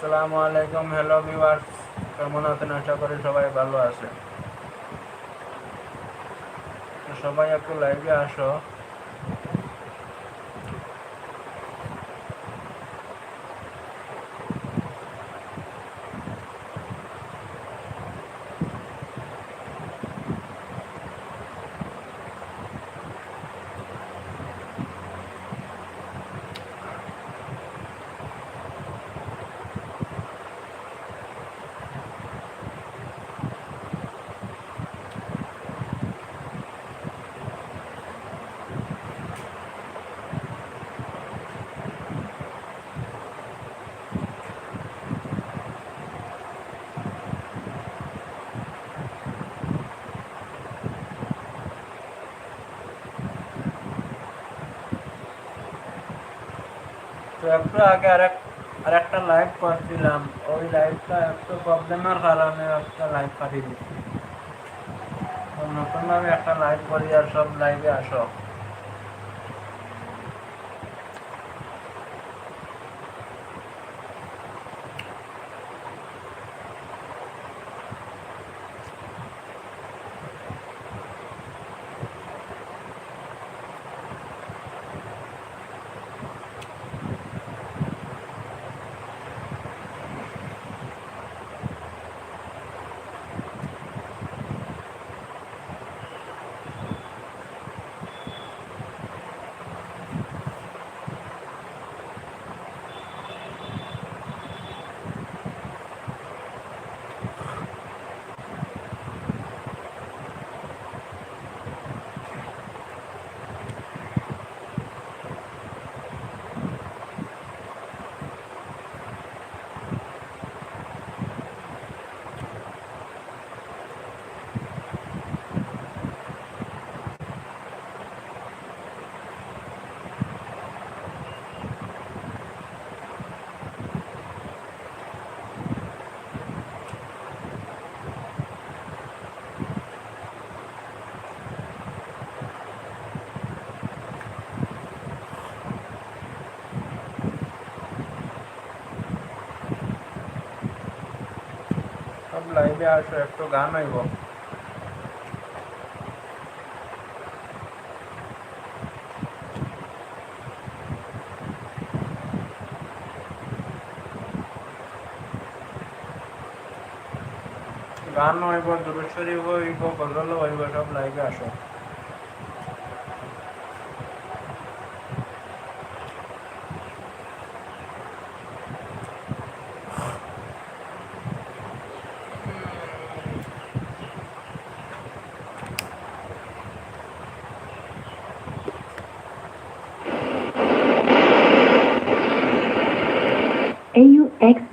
আসসালামু আলাইকুম hello viewers কেমন আছেন? আশা করি সবাই ভালো আছে সবাই একটু লাইভে আসো। একটু আগে আরেক, আরেকটা লাইভ করছিলাম ওই লাইভটা একটু প্রবলেমের কারণে একটা লাইভ পাঠিয়ে দিচ্ছি নতুনভাবে একটা লাইভ করি আর সব লাইভে আসো সব লাইভে আসো একটু গান হইব। গান হইব দূরেশ্বরী হইব গজল হইব সব লাইভে আসো।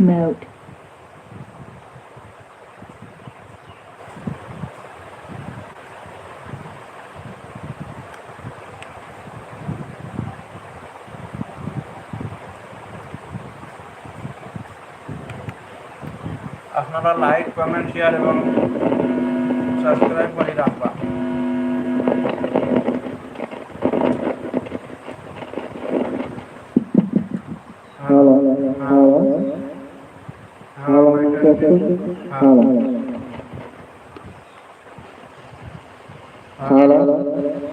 Mode. আপনারা লাইক কমেন্ট শেয়ার এবং সাবস্ক্রাইব করে রাখবা hala hala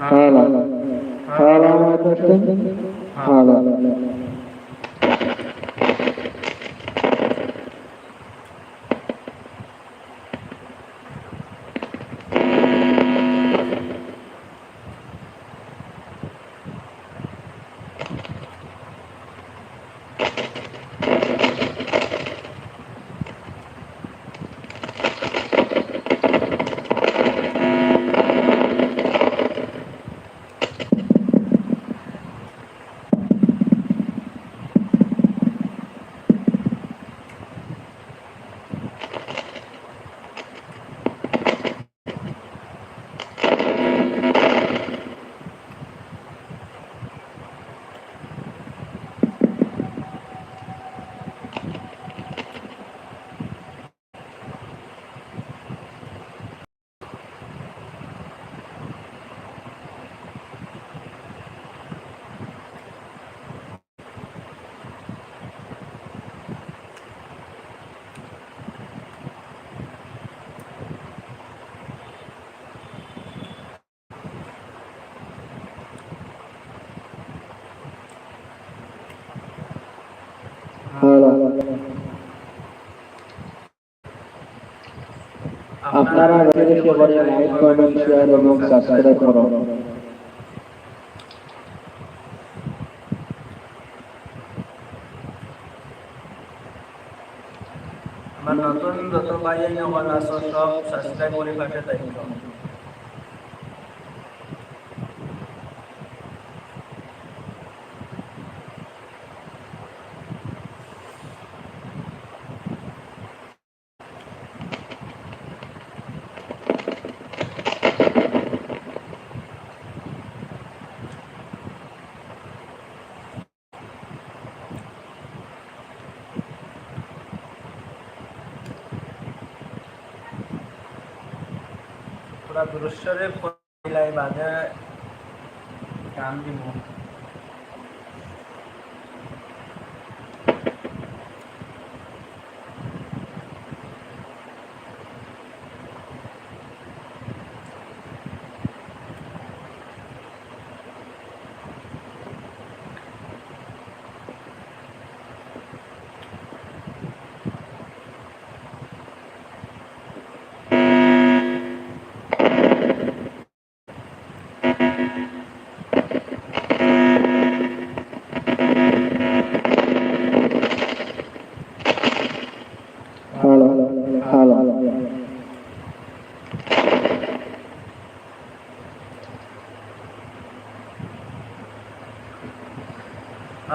hala hala hala hala আপনারা ভিডিওটি বড় লাইক কমেন্ট শেয়ার এবং সাবস্ক্রাইব করুন আমার নতুন যত ভাই আমার সব সাবস্ক্রাইব করে পাঠিয়ে থাকি পুরা দুরস্বরে ফোন বাজার গান দিব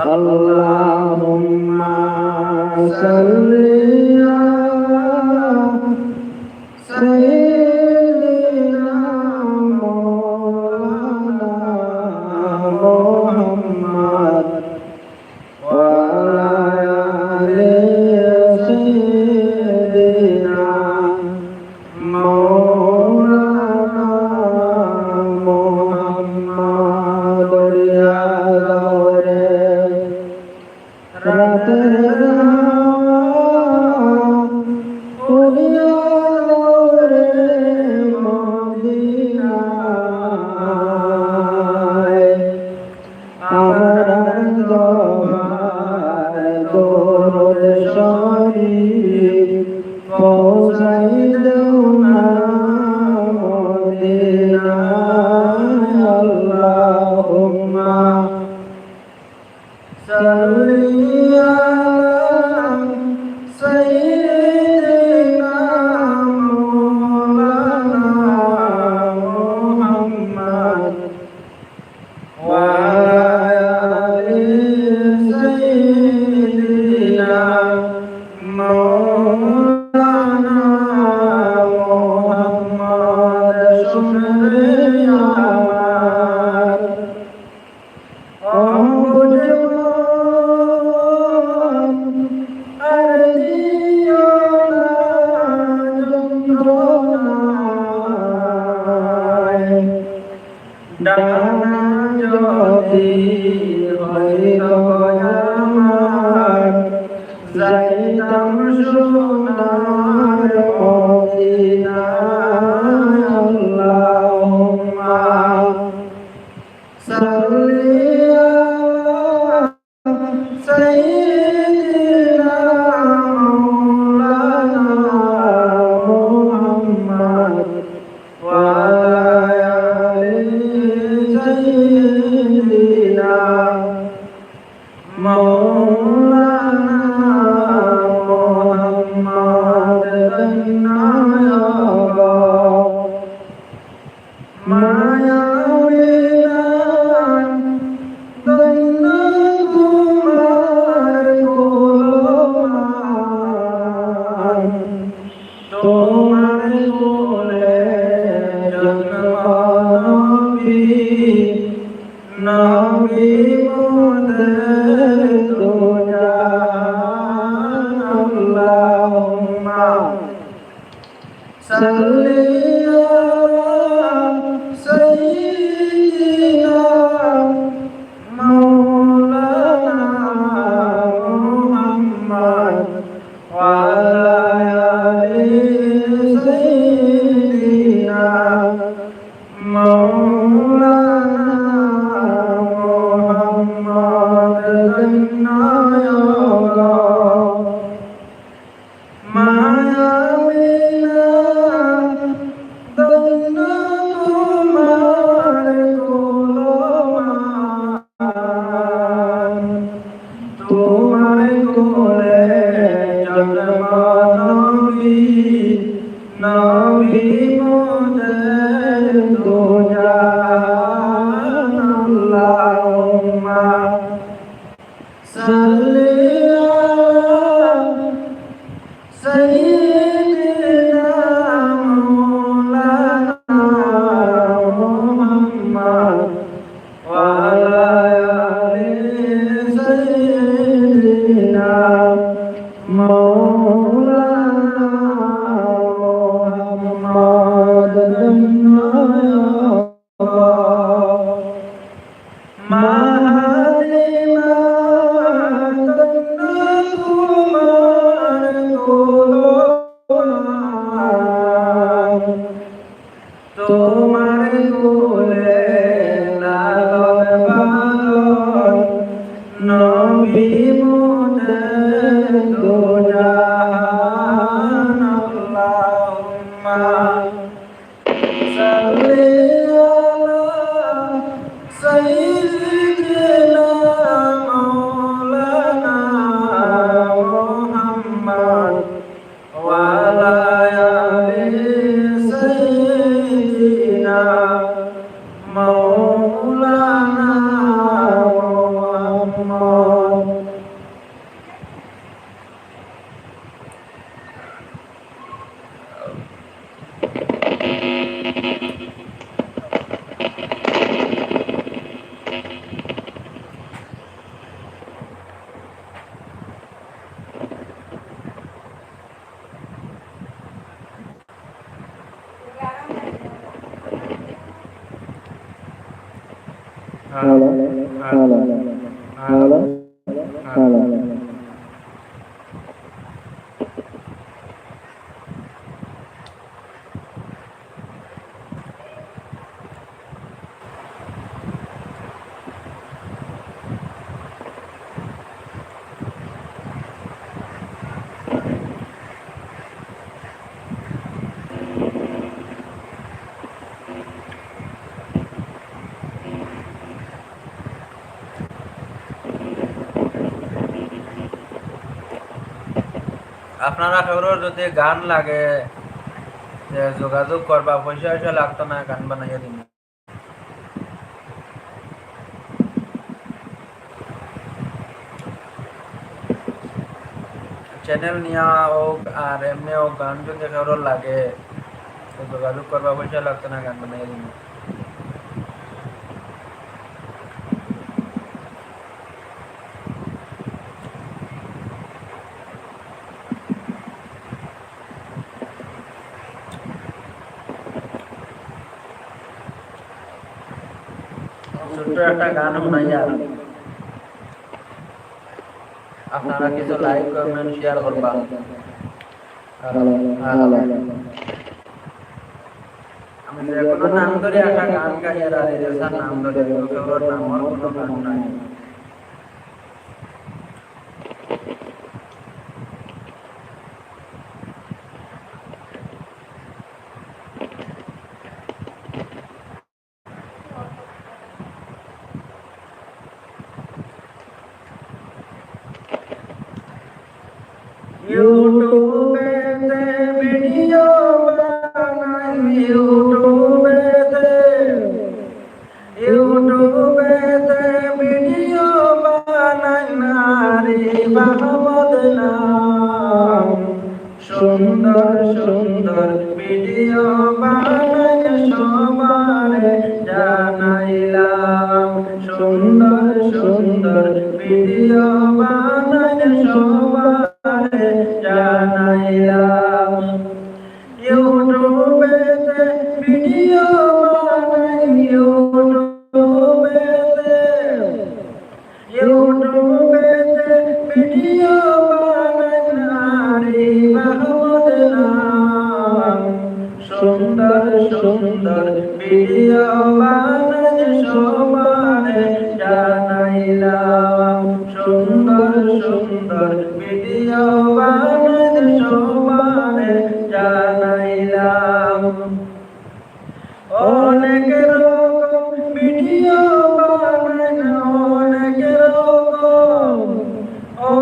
اللهم صل على مولا Hallelujah. Say. Hello hello hello hello আপনারা কারোর যদি গান লাগে যে যোগাযোগ করবা পয়সা পয়সা লাগতো না গান বানাইয়া দিন চ্যানেল নিয়া হোক আর এমনি হোক গান যদি কারোর লাগে তো যোগাযোগ করবা পয়সা লাগতো না গান বানাইয়া দিন একটা গান শোনাইয়া আপনারা কিছু লাইক কমেন্ট শেয়ার করবা। আমি কোনো নাম ধরে একটা গান গাইয়া রাজি নাম ধরে নাম কোনো গান নাই। বানাই সবারে অনেক লোক ভিডিও বানায় অনেক লোক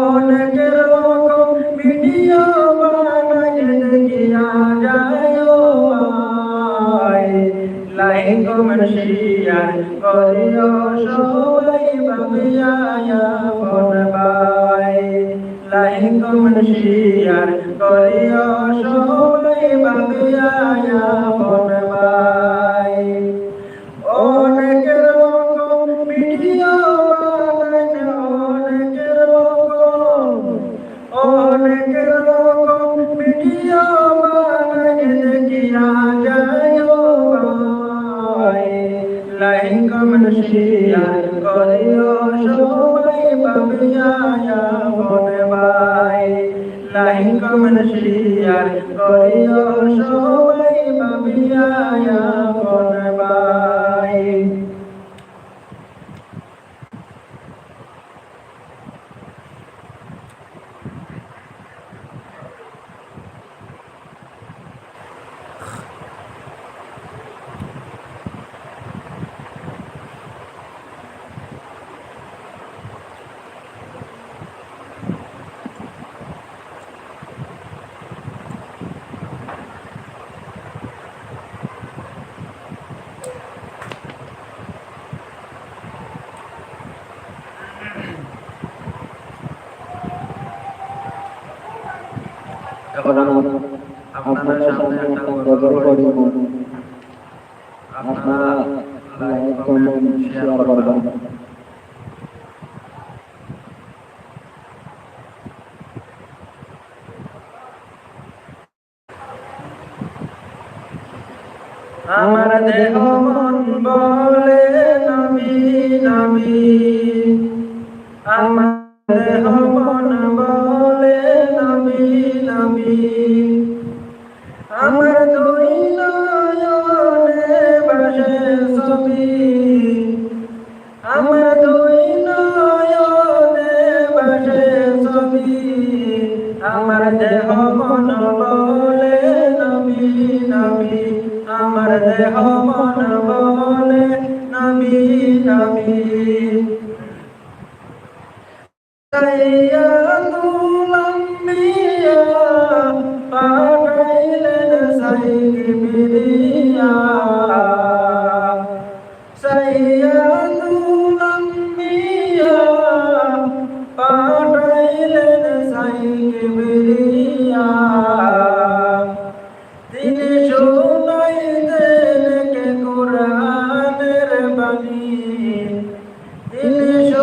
অনেক লোক ভিডিও বানায় দেখিয়া যায় লাইক কমেন্ট শেয়ার করিও সবাই ভাবিয়া phone bye like comment share করিও لئن كم نشيا قريو شوي بابيا يا بنباي لئن كم نشيا قريو شوي بابيا يا بنباي করানো আপনার সামনে একটা আপনারা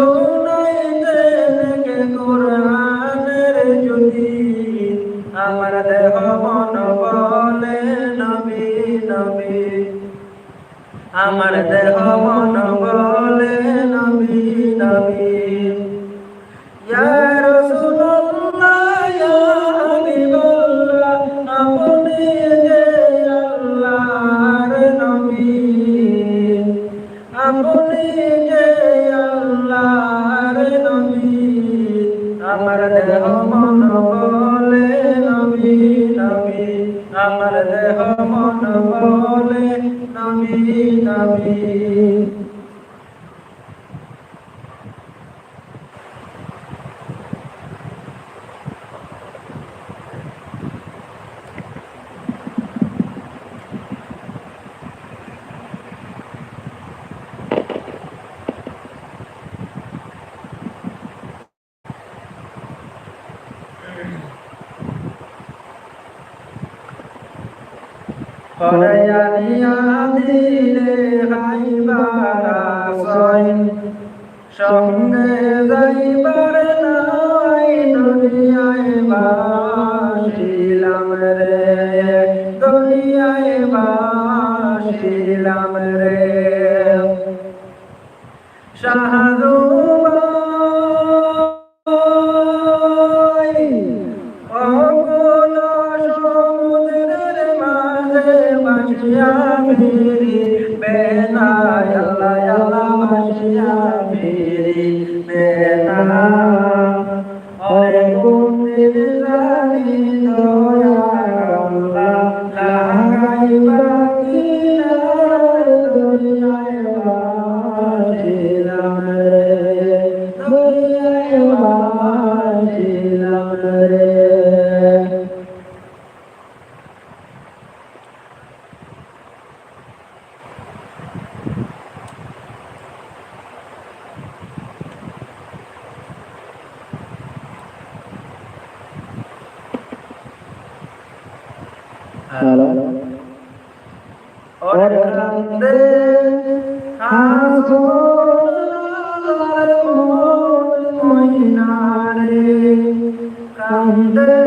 Señor. সরাইয়া নিয়া দিলে হাইবার আশ্রয় সঙ্গে যাইবার নাই দুনিয়ায় বাসিলাম রে হ্যালো কান্দে হাসো ময়নারে কান্দে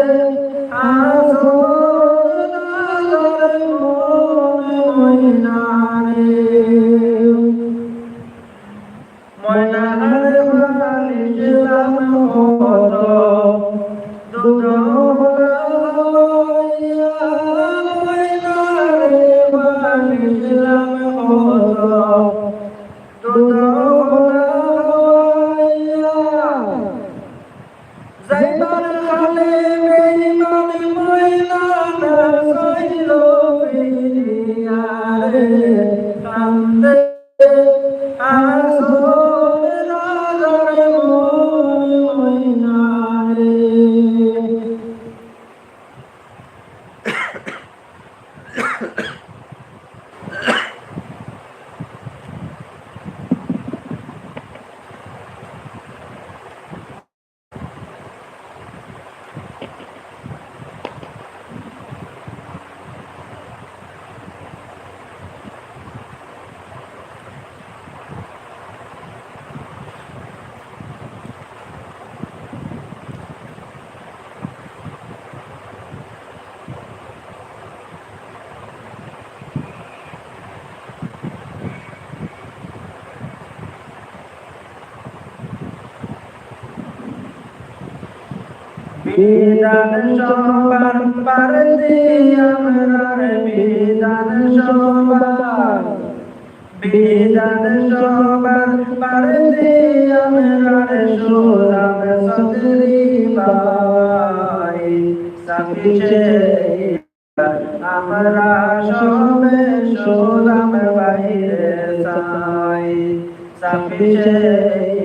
বিধান সবার পারতি আমরার বিধান সবার বিধান সবার পারতি আমরার সুরাম সদরি বাই সাকিছে আমরা সবে বাইরে সাই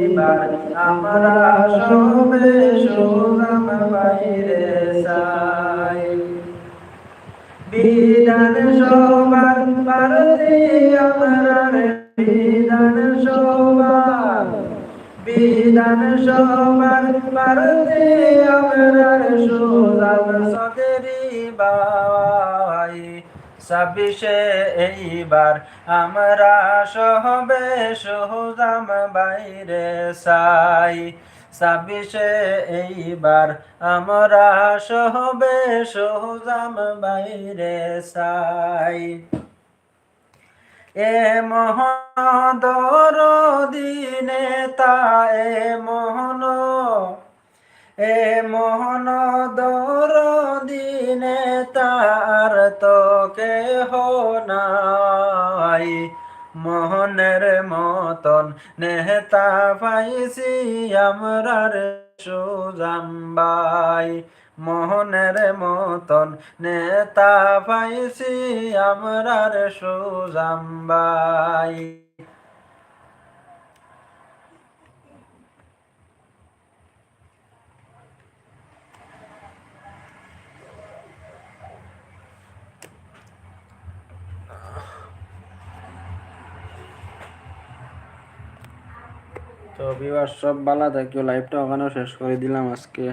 এবার আমরা সবে সুরাম বাইরে সাই বিধান সবার পারতি আমরার বিধান সবার বিধান সবার পারতি আমরার সুরাম সদরি বাই ছাব্বিশে এইবার আমরা সহবে সুজাম বাইরে সাই ছাব্বিশে এইবার আমরা সহবে সুজাম বাইরে সাই এ মহদর দিনে তা এ মোহন এ মোহন দর দিনে তার তো কেহ নাই। মোহনের মতন নেতা পাইছি আমরার সুজাম্বাই মোহনের মতন নেতা পাইছি আমরার সুজাম্বাই তো বিবার সব ভালো থাকিও লাইভটা ওখানেও শেষ করে দিলাম আজকে।